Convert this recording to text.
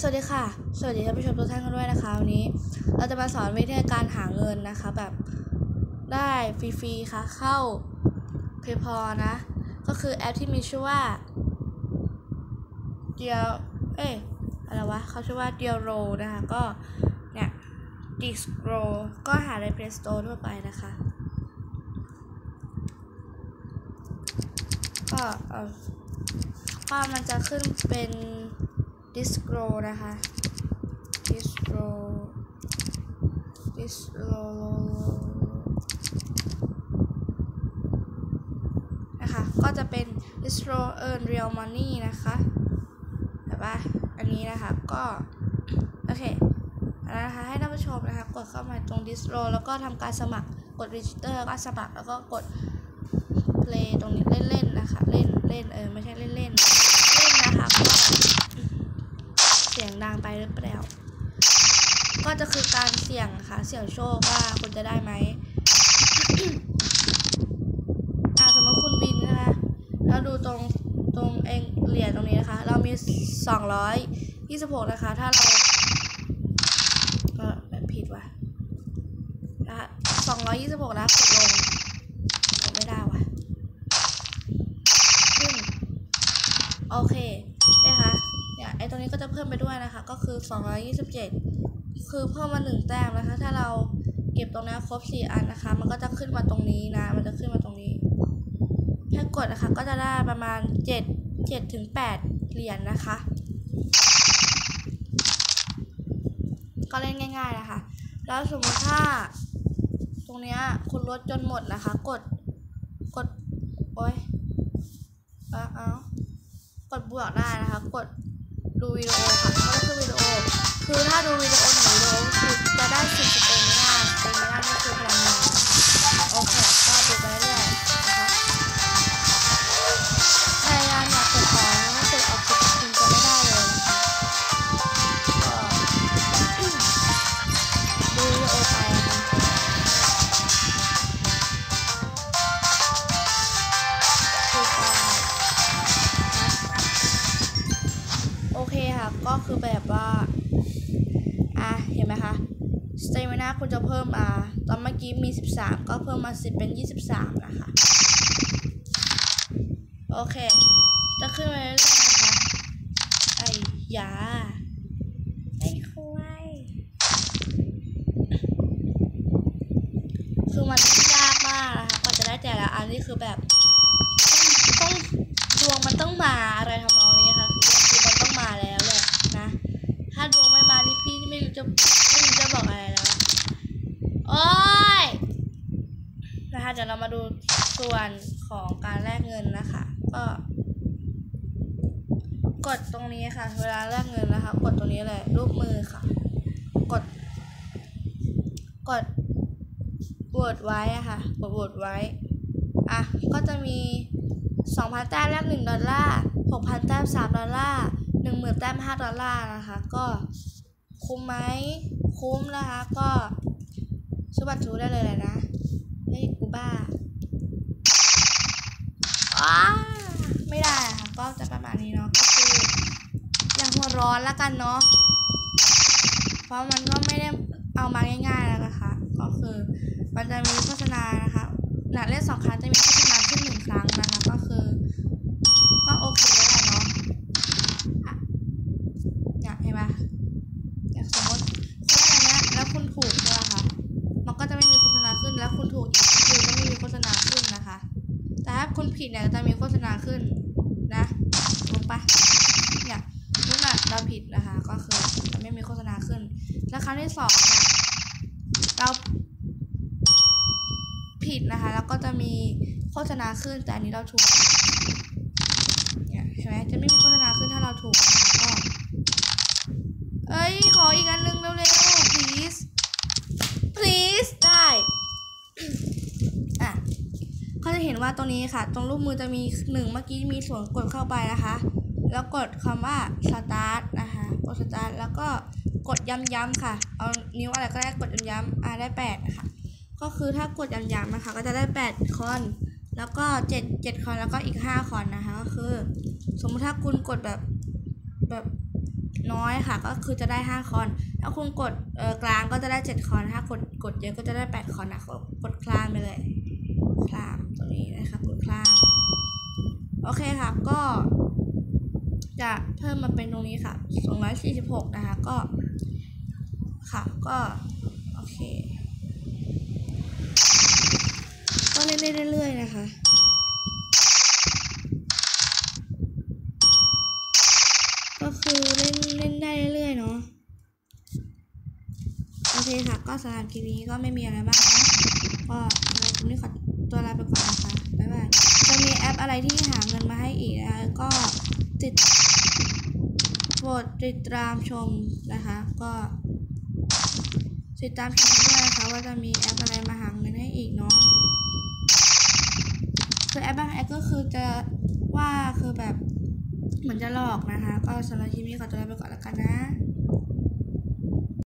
สวัสดีค่ะ สวัสดีท่านผู้ชมทุกท่านกันด้วยนะคะวันนี้ เราจะมาสอนวิธีการหาเงินนะคะ แบบได้ฟรีๆค่ะ เข้า PayPal นะ ก็คือแอปที่มีชื่อว่าเดียวเอ้ยอะไรวะเขาชื่อว่าเดียวโรนะคะ ก็เนี่ยดิสโรก็หาใน Play Store ทั่วไปนะคะ ก็เออก็มันจะขึ้นเป็น distro นะคะ distro distro นะคะ ก็จะเป็น distro earn real money นะคะแบบว่าอันนี้นะคะก็โอเคอันนะคะให้ท่านผู้ชมนะคะกดเข้ามาตรง distro แล้วก็ทำการสมัครกด register แล้วก็สมัครแล้วก็กด play ตรงนี้เล่นๆนะคะ เล่นเล่นเออไม่ใช่เล่นเล่นเล่นนะคะก็ เสียง ดังไปหรือเปล่า ก็จะคือการเสี่ยงค่ะ เสี่ยงโชคว่าคุณจะได้ไหมอ่าสมมติคุณบินนะคะ แล้วดูตรงตรงเองเหรียญตรงนี้นะคะ เรามีสองร้อยยี่สิบหกนะคะ ถ้าเราก็แบบผิดว่ะนะคะสองร้อยยี่สิบหกนะกดลงไม่ได้ว่ะ ขึ้น โอเค ด้วยนะคะ ก็คือ 227 คือเพิ่มมาหนึ่งแต้มนะคะ ถ้าเราเก็บตรงนี้ครบ 4 อันนะคะ มันก็จะขึ้นมาตรงนี้นะ มันจะขึ้นมาตรงนี้ ถ้ากดนะคะก็จะได้ประมาณ 7 7ถึง8เหรียญนนะคะ ก็เล่นง่าย ๆนะคะ แล้วสมมติถ้าตรงเนี้ยคุณลดจนหมดนะคะ กดกด โอ้ยเอาเอากดบวกได้นะคะ กด ดูวิดีโอค่ะก็คือวิดีโอ คือถ้าดูวิดีโอหนึ่งวิดีโอคือจะได้สิบ ก็คือแบบว่า อะ เห็นไหมคะสเตมินาคุณจะเพิ่มมาตอนเมื่อกี้มี 13 ก็เพิ่มมา 10 เป็น 23 นะคะ โอเค จะขึ้นไปเรื่อยๆนะคะ ไอ้ยาไอ้ควายคือมันยากมากนะคะกว่าจะได้แต่ละอันนี่คือแบบ ต้องดวงมันต้องมาอะไรทำนองนี้ค่ะ ถ้าดวงไม่มานี่พี่ไม่รู้จะไม่รู้จะบอกอะไรแล้วโอ้ยนะคะเดี๋ยวเรามาดูส่วนของการแลกเงินนะคะ ก็ กดตรงนี้ค่ะ เวลาแลกเงินนะคะ กดตรงนี้เลยรูปมือค่ะ กด กดโหวตไว้อะค่ะกดโหวตไว้ อะ ก็จะมี 2,000แต้มแลก1ดอลลาร์6,000แต้ม3ดอลลาร์ 10,000แต้ม5ดอลลาร์นะคะ ก็คุ้มไหมคุ้มนะคะ ก็ซื้อบัตรทูได้เลยแหละนะเฮ้ยกูบ้าอ้าไม่ได้ค่ะก็จะประมาณนี้เนาะก็คืออย่างหัวร้อนละกันเนาะเพราะมันก็ไม่ได้เอามาง่ายๆแล้วนะคะ ก็คือมันจะมีโฆษณานะคะหนักเล่นสองครั้งจะมีโฆษณาขึ้นหนึ่งครั้งนะคะ ก็คือ ก็โอเคแล้วแหละเนาะอะเนี่ยเห็นไหมอย่างสมมติคุณเล่นอันเนี้ยแล้วคุณถูกใช่ไหมคะมันก็จะไม่มีโฆษณาขึ้น แล้วคุณถูกอีกก็คือก็ไม่มีโฆษณาขึ้นนะคะ แต่ถ้าคุณ ผิดเนี่ยจะมีโฆษณาขึ้นนะถูกปะเนี่ยนู่นน่ะเราผิดนะคะก็คือจะไม่มีโฆษณาขึ้น แล้วครั้งที่สองเนี่ยเราผิดนะคะ แล้วก็จะมีโฆษณาขึ้นแต่อันนี้เราถูกเนี่ยเห็นไหมจะไม่มีโฆษณาขึ้นถ้าเราถูกนะคะก็เอ้ยขออีกอันนึงเร็วๆ please please ได้ อะก็จะเห็ นว่าตรงนี้ค่ะ ตรงรูปมือจะมีหนึ่งเมื่อกี้มีส่วนกดเข้าไปนะคะ แล้วกดคำว่า start นะคะ กด start แล้วก็กดย้ำๆค่ะ เอานิ้วอะไรก็ได้กดย้ำๆอ่าได้แปดนะคะก็คือถ้ากดย้ำๆนะคะ ก็จะได้แปดคอน แล้วก็เจ็ดเจ็ดคอน แล้วก็อีกห้าคอนนะคะ ก็คือ สมมติถ้าคุณกดแบบแบบน้อยค่ะ ก็คือจะได้ 5 คอน ถ้าคุณกดเออกลางก็จะได้ 7 คอน ถ้ากดกดเยอะก็จะได้ 8 คอนนะกดกดคลามไปเลย คลามตรงนี้นะครับกดคลามโอเคครับก็จะเพิ่มมาเป็นตรงนี้ค่ะ246 นะคะ ก็ ค่ะ ก็ โอเค ก็เล่นได้เรื่อยๆ นะคะ ก็คือเล่นเล่นได้เรื่อยๆ เนาะ โอเคค่ะ ก็สำหรับคลิปนี้ก็ไม่มีอะไรมากนะก็สำหรับคลิปนี้ขอ ตัวลาไปก่อนนะคะบ๊ายบายจะมีแอปอะไรที่หาเงินมาให้อีกนะคะก็ติดโปรดติดตามชมนะคะ ก็ ติดตามชมด้วยนะคะว่าจะมีแอปอะไรมาหาเงินให้อีกเนาะคือแอปบางแอปก็คือจะว่าคือแบบเหมือนจะหลอกนะคะ ก็สำหรับคลิปนี้ขอตัวลาไปก่อนแล้วกันนะ